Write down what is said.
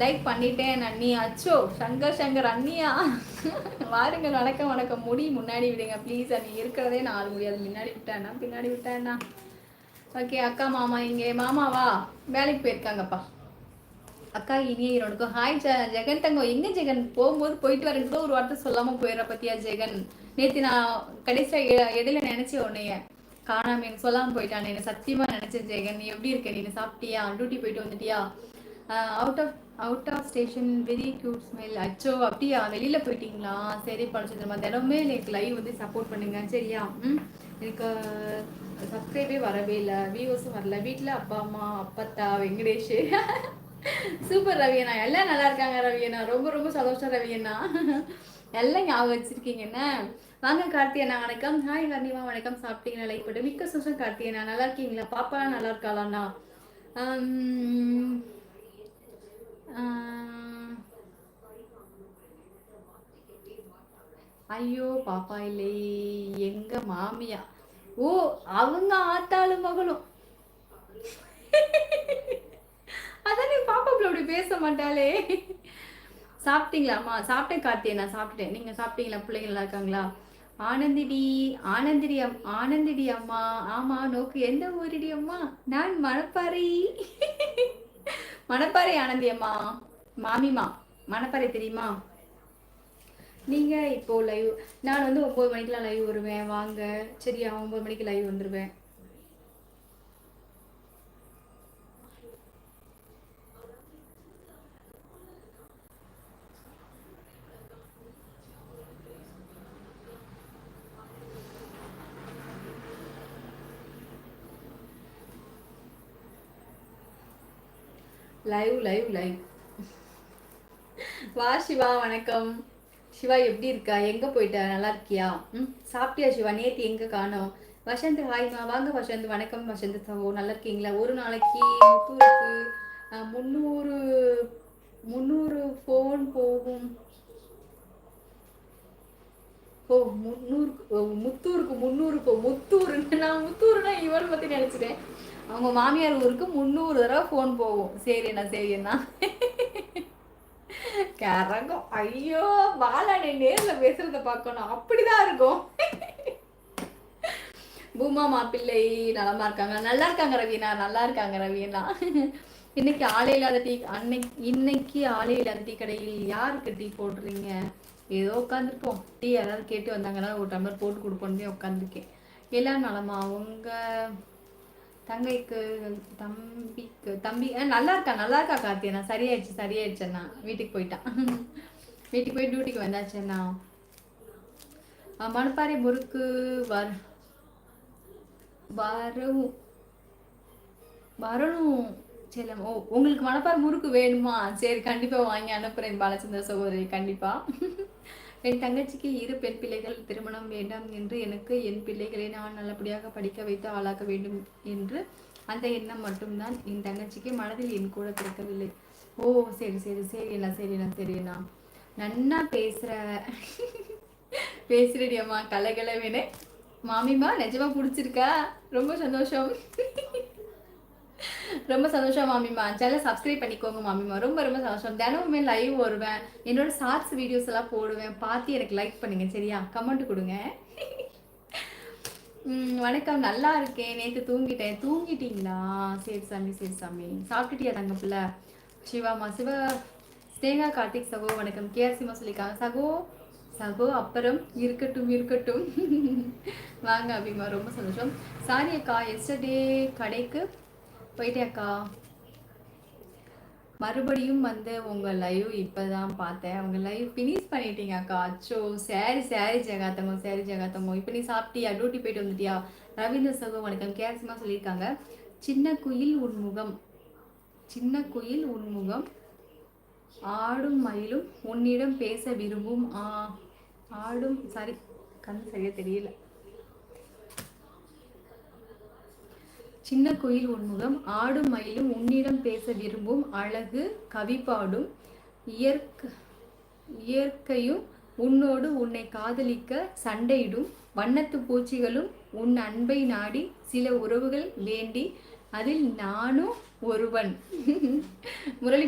Like பண்ணிட்டேன் அண்ணி அச்சோ சங்கர் சங்கர் அண்ணியா? வாருங்கள் வணக்கம் வணக்கம் முடி முன்னாடி விடுங்க ப்ளீஸ் அண்ணி இருக்கிறதே நாலு முடியாது முன்னாடி விட்டேன்னா பின்னாடி விட்டேன்னா ஓகே அக்கா மாமா இங்கே. மாமாவா வேலைக்கு போயிருக்காங்கப்பா. அக்கா இனிய இரவுக்கும் ஹாய் ஜ ஜெகன் தங்கம். எங்க ஜெகன்? போகும்போது போயிட்டு வரேன் கூட ஒரு வார்த்தை சொல்லாம போயிடுற பத்தியா ஜெகன்? நேற்று நான் கடைசியாக இடையில நினைச்சேன் உன்னைய. காணாம எனக்கு சொல்லாமல் போயிட்டான். என்ன சத்தியமாக நினச்சேன் ஜெகன். நீ எப்படி இருக்க? நீ சாப்பிட்டியா? டியூட்டி போயிட்டு வந்துட்டியா? Out of out of station very cute smell அச்சோ அப்படியா? வெளியில போயிட்டீங்களா? சரி பழச்சிருமா தினமே எனக்கு லைவ் வந்து சப்போர்ட் பண்ணுங்க. சரியா? ம்? எனக்கு சப்ஸ்கிரைபே வரவே இல்லை. வியூஸும் வரல. வீட்டில் அப்பா அம்மா அப்பத்தா வெங்கடேஷ். சூப்பர் ரவியண்ணா. எல்லாம் நல்லா இருக்காங்க ரவியண்ணா. ரொம்ப ரொம்ப சந்தோஷம் ரவியண்ணா. எல்லாம் ஞாபகம் வச்சிருக்கீங்க என்ன? வாங்க கார்த்தியண்ணா வணக்கம். ஹாய் கர்ணிமா வணக்கம். சாப்பிட்டீங்களா? லைக் போட்டு மிக்க சந்தோஷம் கார்த்தியண்ணா. நல்லா இருக்கீங்களா? பாப்பாலாம் நல்லா இருக்காளாண்ணா? ஐயோ பாப்பா இல்லை. எங்க மாமியா? ஓ அவங்க ஆத்தாளும் மகளும். அதான் நீ பாப்பா பிள்ளை அப்படி பேச மாட்டாளே. சாப்பிட்டீங்களாம்மா சாப்பிட்டேன் கார்த்தியை நான் சாப்பிட்டேன் நீங்க சாப்பிட்டீங்களா? பிள்ளைங்க நல்லா இருக்காங்களா? ஆனந்திடி ஆனந்திடி அம் ஆனந்திடி அம்மா. ஆமா நோக்கு. எந்த ஊரிடி அம்மா? நான் மணப்பாறை. மணப்பாறை ஆனந்தி அம்மா மாமிமா மணப்பாறை தெரியுமா? நீங்க இப்போ லைவ் நான் வந்து ஒன்பது மணிக்கெல்லாம் லைவ் வருவேன் வாங்க. சரியா ஒன்பது மணிக்கு லைவ் வந்துருவேன். லைவ் லைவ் லைவ் வா சிவா வணக்கம். சிவா எப்படி இருக்கா? எங்க போயிட்ட? நல்லா இருக்கியா? ம் சாப்பிட்டியா சிவா? நேத்து எங்க காணோம்? வசந்த் ஹாய்மா வாங்க வசந்த். வணக்கம் வசந்த். சகோ நல்லா இருக்கீங்களா? ஒரு நாளைக்கு முத்தூருக்கு முந்நூறு முந்நூறு ஃபோன் போகும். ஓ முந்நூறு ஓ, முத்தூருக்கு முந்நூறு போ முத்தூருன்னு நான் முத்தூருன்னா இவரை பற்றி நினச்சிட்டேன். அவங்க மாமியார் ஊருக்கு முந்நூறு தடவை ஃபோன் போகும். சரிண்ணா சரிண்ணா. கரகம். ஐயோ பாலாடே நேர்ல பேசுறத பார்க்கணும். அப்படிதான் இருக்கும். பூமா மாப்பிள்ளை நலமா இருக்காங்க. நல்லா இருக்காங்க ரவீனா. நல்லா இருக்காங்க ரவீனா. இன்னைக்கு ஆளே இல்லாத டீ அன்னைக்கு இன்னைக்கு ஆளே இல்லாத டீ கடையில் யாருக்கு டீ போடுறீங்க? ஏதோ உட்காந்துருப்போம் டீ யாராவது கேட்டு வந்தாங்கன்னா ஒரு டம்ளர் போட்டு கொடுப்போன்னு உட்காந்துருக்கேன் எல்லாம் நலமா? உங்கள் தங்கைக்கு தம்பிக்கு தம்பி நல்லா இருக்கா நல்லா இருக்கா கார்த்தியனா சரியாயிடுச்சு சரியாயிடுச்சுண்ணா வீட்டுக்கு போயிட்டான் வீட்டுக்கு போய் டியூட்டிக்கு வந்தாச்சுண்ணா மணப்பாறை முறுக்கு வர வரவும் வரணும். சேலம் ஓ உங்களுக்கு மணப்பாறை முறுக்கு வேணுமா? சரி கண்டிப்பாக வாங்கி அனுப்புகிறேன் பாலச்சந்திர சகோதரி கண்டிப்பாக என் தங்கச்சிக்கு இரு பெண் பிள்ளைகள் திருமணம் வேண்டாம் என்று எனக்கு என் பிள்ளைகளை நான் நல்லபடியாக படிக்க வைத்து ஆளாக்க வேண்டும் என்று அந்த எண்ணம் மட்டும்தான் என் தங்கச்சிக்கு மனதில் என் கூட பிறக்கவில்லை. ஓ சரி சரி சரிண்ணா சரிண்ணா சரிண்ணா நன்னா பேசுகிற பேசுறடி அம்மா கலகலவேனே. மாமிமா நிஜமா பிடிச்சிருக்கா? ரொம்ப சந்தோஷம். ரொம்ப சந்தோஷம் மாமிமா சேனல் சப்ஸ்கிரைப் பண்ணிக்கோங்க மாமிமா ரொம்ப ரொம்ப சந்தோஷம். தினமுமே லைவ் வருவேன் என்னோட ஷார்ட்ஸ் வீடியோஸ் எல்லாம் போடுவேன். பார்த்து எனக்கு லைக் பண்ணுங்க சரியா? கமெண்ட் கொடுங்க. வணக்கம். நல்லா இருக்கேன். நேற்று தூங்கிட்டேன். தூங்கிட்டீங்களா? சரி சாமி சரி சாமி. சாப்பிட்டுட்டியா தங்க பிள்ளை? சிவாமா சிவ. ஸ்னேகா கார்த்திக் சகோ வணக்கம். கேஆர்சிமா சொல்லியிருக்காங்க. சகோ சகோ அப்புறம் இருக்கட்டும் இருக்கட்டும். வாங்க அப்படிமா ரொம்ப சந்தோஷம். சாரி அக்கா எஸ்டர்டே கடைக்கு போயிட்டேன் அக்கா மறுபடியும் வந்து உங்கள் லைவ் இப்போ தான் பார்த்தேன். உங்கள் லைவ் ஃபினிஷ் பண்ணிட்டீங்க அக்கா அச்சோ சரி சரி ஜெகாத்தமோ சரி ஜெகாத்தமோ இப்போ நீ சாப்பிட்டியா? டியூட்டி போயிட்டு வந்துட்டியா? ரவீந்திர சகோ வணக்கம். கேரசமாக சொல்லியிருக்காங்க. சின்ன குயில் உன்முகம் சின்ன குயில் உன்முகம் ஆடும் மயிலும் உன்னிடம் பேச விரும்பும் ஆ ஆடும் சாரி கண் சரியாக தெரியல. சின்ன குயில் உன்முகம் ஆடும் மயிலும் உன்னிடம் பேச விரும்பும் அழகு கவி பாடும் இயற்க இயற்கையும் உன்னோடு உன்னை காதலிக்க சண்டையிடும் வண்ணத்து பூச்சிகளும் உன் அன்பை நாடி சில உறவுகள் வேண்டி அதில் நானும் ஒருவன். முரளி